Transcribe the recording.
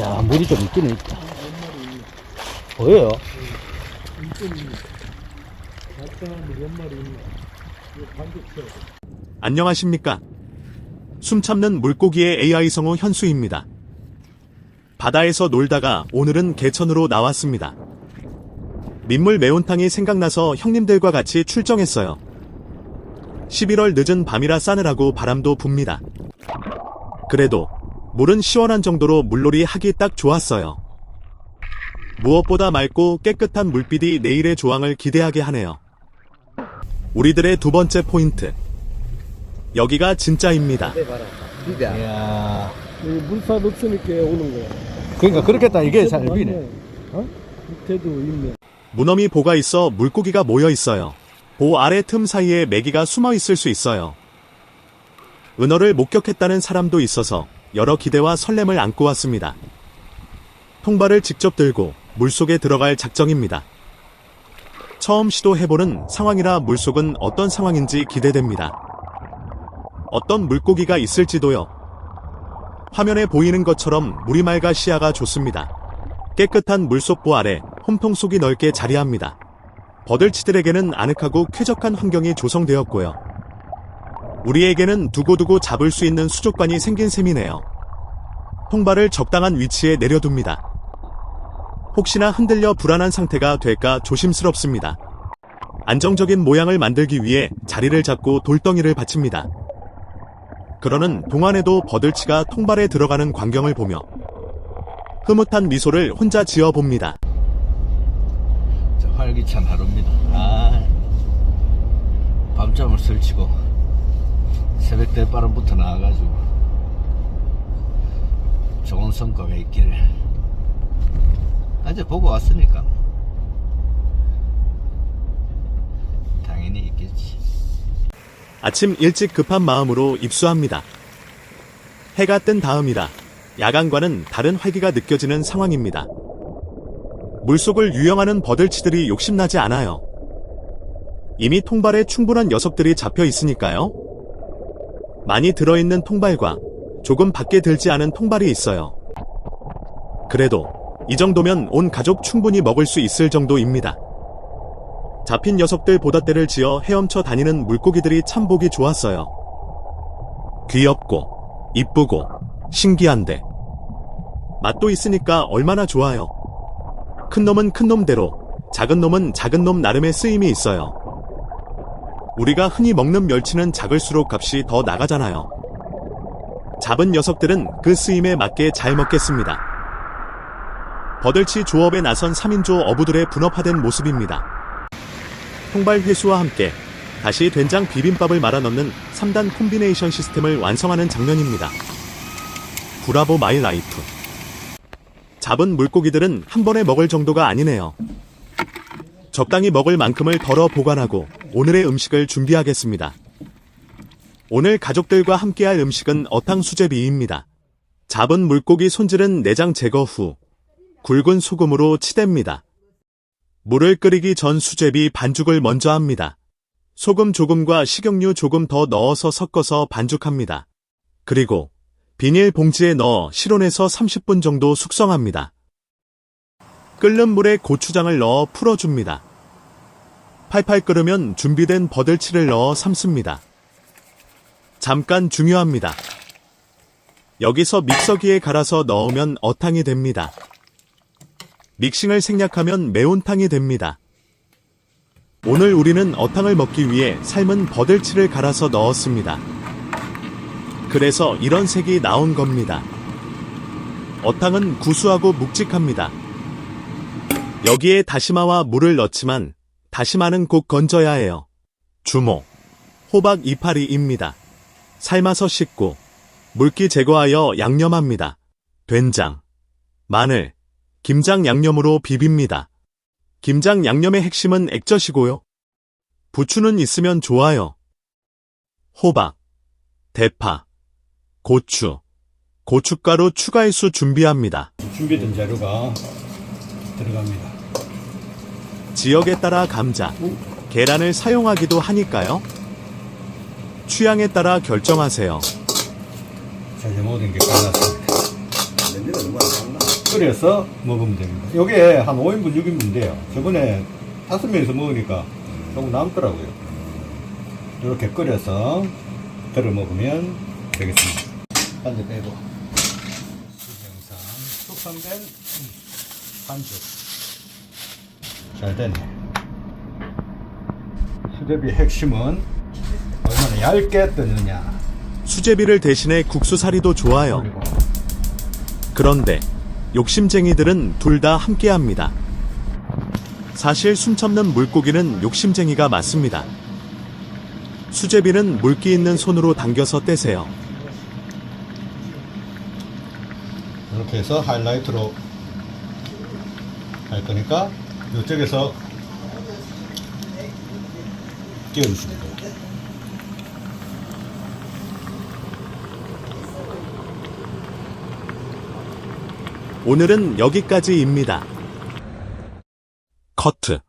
야, 물이 좀 있긴 있다. 보여요? 안녕하십니까. 숨 참는 물고기의 AI 성우 현수입니다. 바다에서 놀다가 오늘은 개천으로 나왔습니다. 민물 매운탕이 생각나서 형님들과 같이 출정했어요. 11월 늦은 밤이라 싸늘하고 바람도 붑니다. 그래도 물은 시원한 정도로 물놀이 하기 딱 좋았어요. 무엇보다 맑고 깨끗한 물빛이 내일의 조항을 기대하게 하네요. 우리들의 두 번째 포인트. 여기가 진짜입니다. 이야. 물살 없으니까 오는 거야. 그러니까 그렇겠다. 이게 잘 비네. 어? 밑에도 있네. 무너미 보가 있어 물고기가 모여 있어요. 보 아래 틈 사이에 메기가 숨어 있을 수 있어요. 은어를 목격했다는 사람도 있어서 여러 기대와 설렘을 안고 왔습니다. 통발을 직접 들고 물속에 들어갈 작정입니다. 처음 시도해보는 상황이라 물속은 어떤 상황인지 기대됩니다. 어떤 물고기가 있을지도요. 화면에 보이는 것처럼 물이 맑아 시야가 좋습니다. 깨끗한 물속보 아래 홈통 속이 넓게 자리합니다. 버들치들에게는 아늑하고 쾌적한 환경이 조성되었고요. 우리에게는 두고두고 잡을 수 있는 수족관이 생긴 셈이네요. 통발을 적당한 위치에 내려둡니다. 혹시나 흔들려 불안한 상태가 될까 조심스럽습니다. 안정적인 모양을 만들기 위해 자리를 잡고 돌덩이를 받칩니다. 그러는 동안에도 버들치가 통발에 들어가는 광경을 보며 흐뭇한 미소를 혼자 지어 봅니다. 자, 활기찬 하루입니다. 아, 밤잠을 설치고 새벽 대바람부터 나와가지고 좋은 성과가 있기를 어제 보고 왔으니까 당연히 있겠지. 아침 일찍 급한 마음으로 입수합니다. 해가 뜬 다음이라 야간과는 다른 활기가 느껴지는 상황입니다. 물속을 유영하는 버들치들이 욕심나지 않아요. 이미 통발에 충분한 녀석들이 잡혀 있으니까요. 많이 들어있는 통발과 조금 밖에 들지 않은 통발이 있어요. 그래도 이 정도면 온 가족 충분히 먹을 수 있을 정도입니다. 잡힌 녀석들 보닷대를 지어 헤엄쳐 다니는 물고기들이 참 보기 좋았어요. 귀엽고, 이쁘고, 신기한데. 맛도 있으니까 얼마나 좋아요. 큰 놈은 큰 놈대로, 작은 놈은 작은 놈 나름의 쓰임이 있어요. 우리가 흔히 먹는 멸치는 작을수록 값이 더 나가잖아요. 잡은 녀석들은 그 쓰임에 맞게 잘 먹겠습니다. 버들치 조업에 나선 3인조 어부들의 분업화된 모습입니다. 통발 회수와 함께 다시 된장 비빔밥을 말아 넣는 3단 콤비네이션 시스템을 완성하는 장면입니다. 브라보 마이 라이프. 잡은 물고기들은 한 번에 먹을 정도가 아니네요. 적당히 먹을 만큼을 덜어 보관하고 오늘의 음식을 준비하겠습니다. 오늘 가족들과 함께할 음식은 어탕수제비입니다. 잡은 물고기 손질은 내장 제거 후 굵은 소금으로 치댑니다. 물을 끓이기 전 수제비 반죽을 먼저 합니다. 소금 조금과 식용유 조금 더 넣어서 섞어서 반죽합니다. 그리고 비닐 봉지에 넣어 실온에서 30분 정도 숙성합니다. 끓는 물에 고추장을 넣어 풀어줍니다. 팔팔 끓으면 준비된 버들치를 넣어 삶습니다. 잠깐 중요합니다. 여기서 믹서기에 갈아서 넣으면 어탕이 됩니다. 믹싱을 생략하면 매운탕이 됩니다. 오늘 우리는 어탕을 먹기 위해 삶은 버들치를 갈아서 넣었습니다. 그래서 이런 색이 나온 겁니다. 어탕은 구수하고 묵직합니다. 여기에 다시마와 물을 넣지만 다시마는 꼭 건져야 해요. 주모, 호박 이파리입니다. 삶아서 씻고 물기 제거하여 양념합니다. 된장, 마늘, 김장 양념으로 비빕니다. 김장 양념의 핵심은 액젓이고요. 부추는 있으면 좋아요. 호박, 대파, 고추, 고춧가루 추가해수 준비합니다. 준비된 자료가 들어갑니다. 지역에 따라 감자, 계란을 사용하기도 하니까요. 취향에 따라 결정하세요. 자, 이제 모든 게 끝났습니다. 냄새가 안 나. 끓여서 먹으면 됩니다. 요게 한 5인분, 6인분 돼요. 저번에 다섯 명이서 먹으니까 조금 남더라고요. 이렇게 끓여서 덜어 먹으면 되겠습니다. 반대 빼고. 수경상 숙성된 반죽. 잘 됐네. 수제비 핵심은 얼마나 얇게 뜨느냐. 수제비를 대신해 국수사리도 좋아요. 그런데 욕심쟁이들은 둘 다 함께 합니다. 사실 숨참는 물고기는 욕심쟁이가 맞습니다. 수제비는 물기 있는 손으로 당겨서 떼세요. 이렇게 해서 하이라이트로 할 거니까 이쪽에서 돼요. 오늘은 여기까지입니다. 커트.